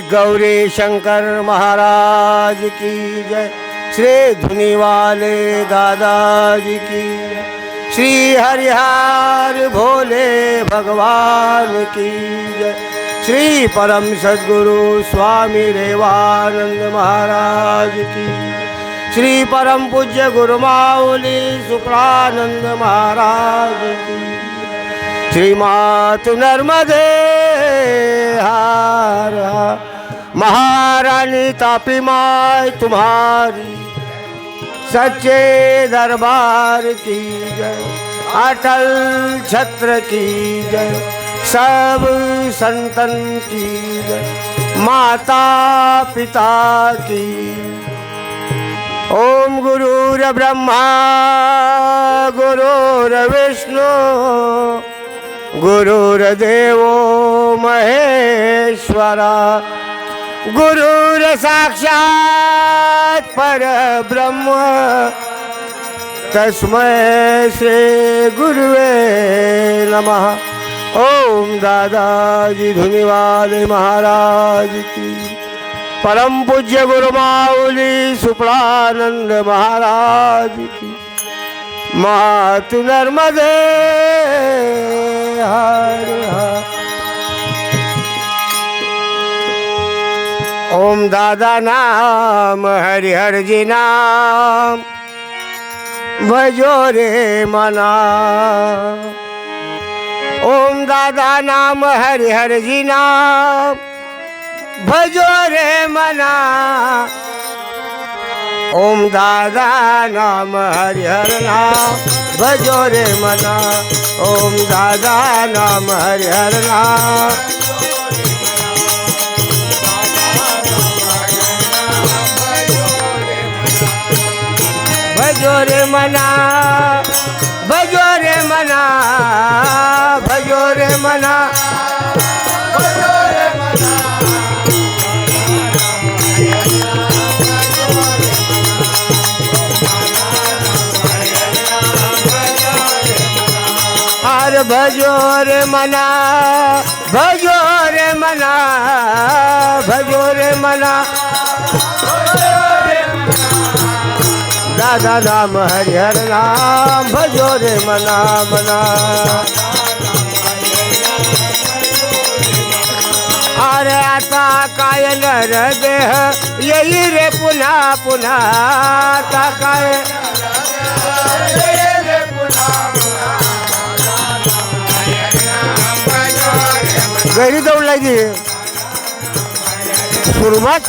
गौरी शंकर महाराज की जय। श्री धुनी वाले दादाजी की श्री हरिहर भोले भगवान की जय। श्री परम सद्गुरु स्वामी रेवानंद महाराज की श्री परम पूज्य गुरु माऊली शुक्लानंद महाराज की जय। श्री मातु नर्मदे हार हार। महारानी तापी माय तुम्हारी सच्चे दरबार की जय, अटल छत्र की जय, सब संतन की जय, माता पिता की ओम गुरुर ब्रह्मा, गुरुर विष्णु गुरुर्देवो महेश्वरा। गुरुर साक्षात परब्रह्म। तस्मै श्री गुरुवे नमः। ओम दादाजी धुनीवाले महाराज की। परम पूज्य गुरु माऊली शुक्लानंद महाराज की। मातु नर्मदे। हर हर। ओम दादा नाम हरि हर जी नाम भजो रे मना। ओम दादा नाम हरि हर जी नाम भजो रे मना। ओम दादा नाम हरि हर नाम। भजो रे मना ओम दादा नाम हरि हर नाम भजो रे मना भजो रे मना भजो रे मना हर भजो रे मना, भजो रे मना। दादा नाम हरि हर नाम भजो रे मना मना। अरे आता काय देह येई रे पुन्हा आता काय घरी जाऊन लागे। सुरुवात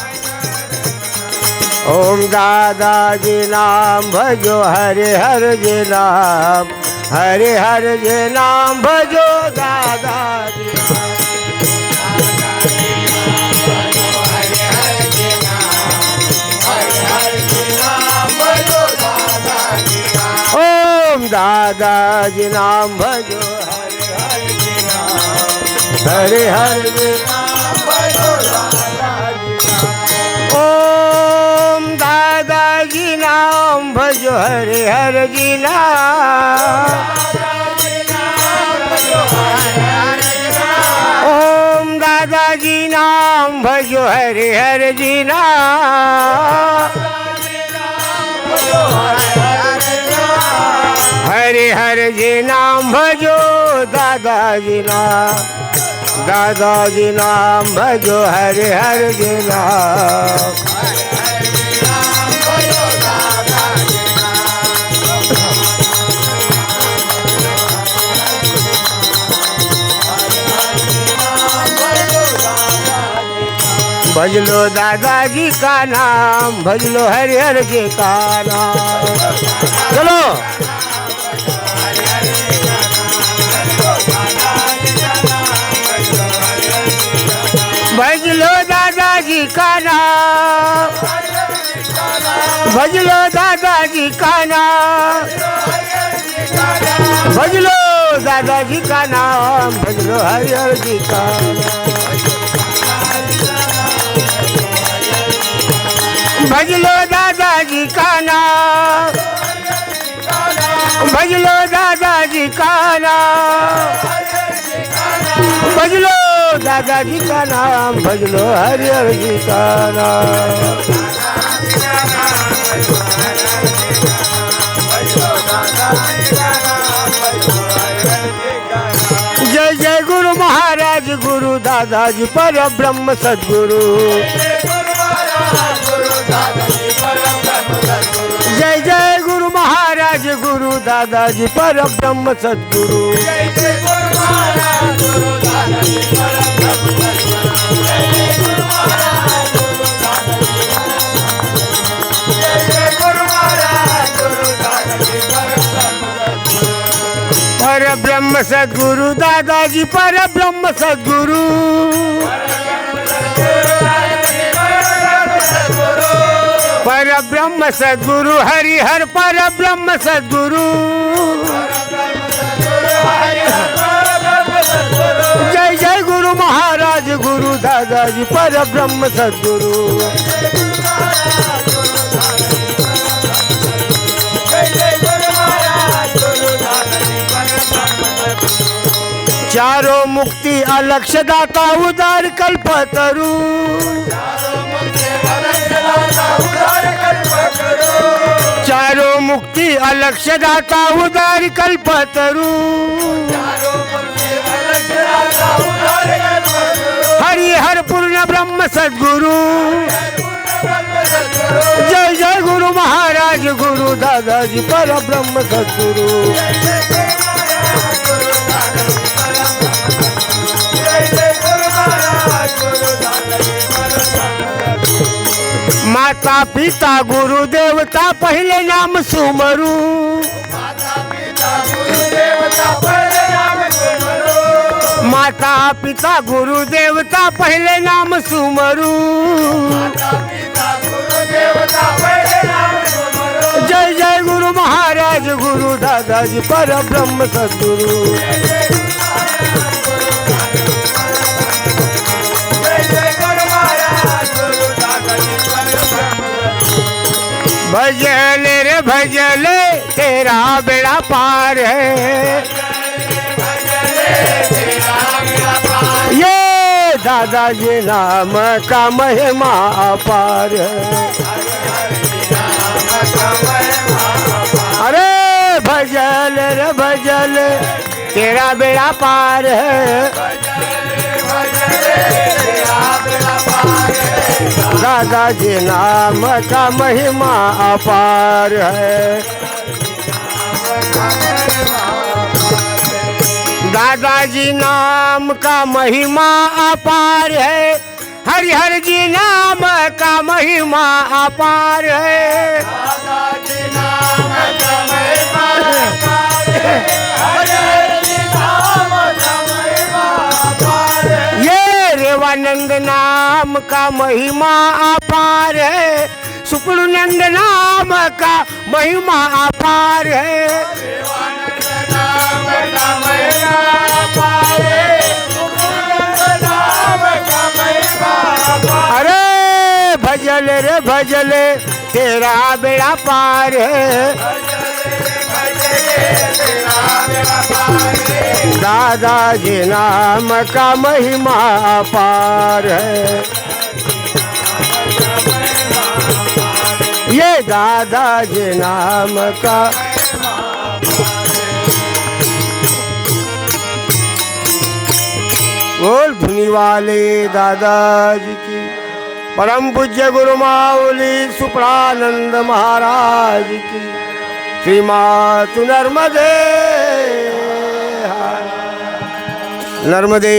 ओम दादाजी नाम भजो, हरे हर जी नाम। हरे हर जे नाम भजो ओम नाम। भजो हरे हर जी नाम हरे हर ओम दादाजी नाम भजो हरे हर जी नाम ओम दादाजी नाम भजो हरे हर जी नाम हरे हर जी नाम भजो। दादाजी नाम दादाजी नाम भजो हरे हर जी नाम भज लो दादाजी का नाम भज लो हरि जी का नाम। चलो। का नाम भज लो दादाजी का नाम भज लो दादाजी का नाम भज लो हरि हर जी का भज लो दादाजी का नाम भज लो दादाजी का नाम भज दादा दादाजी का नाम भजलो हरिहर जी का नाम जय जय गुरु महाराज गुरु दादाजी पर ब्रह्म सदगुरु. जय जय गुरु महाराज गुरु दादाजी पर ब्रह्म सदगुरु. ब्रह्म सदगुरु दादाजी, पर ब्रह्म सदगुरु। पर ब्रह्म सदगुरु हरि हर पर ब्रह्म सदगुरु। जय जय गुरु महाराज, गुरु दादाजी, पर ब्रह्म सदगुरु। चारों मुक्ति अलक्ष दाता उदार कल्पतरु चारों मुक्ति अलक्ष दाता उदार कल्पतरु हरि हर पूर्ण ब्रह्म सद्गुरु। जय जय गुरु महाराज गुरु दादाजी पर ब्रह्म सद्गुरु। माता पिता गुरु देवता पहले नाम सुमरु. माता पिता गुरु देवता पहले नाम सुमरु. जय जय गुरु महाराज गुरु दादाजी पर ब्रह्म सदगुरु भजले रे भजले तेरा बेड़ा पार है। ये दादाजी नाम का महिमा अपार है। अरे भजल रे भजल तेरा बेड़ा पार है। दादाजी नाम का महिमा अपार है। दादाजी नाम का महिमा अपार है। हरि हर जी नाम का महिमा अपार है। दादाजी नाम का महिमा अपार ये रेवानंद नाम का महिमा अपार है। शुक्लनंद नाम का महिमा अपार है। अरे भजल रे भजल तेरा बेड़ा पार है। दादाजी नाम का महिमा पार है। ये दादाजी नाम का बोल धुनी वाले दादाजी की। परम पूज्य गुरु माऊली सुप्रानंद महाराज की। श्री मातु नर्मदे नर्मदे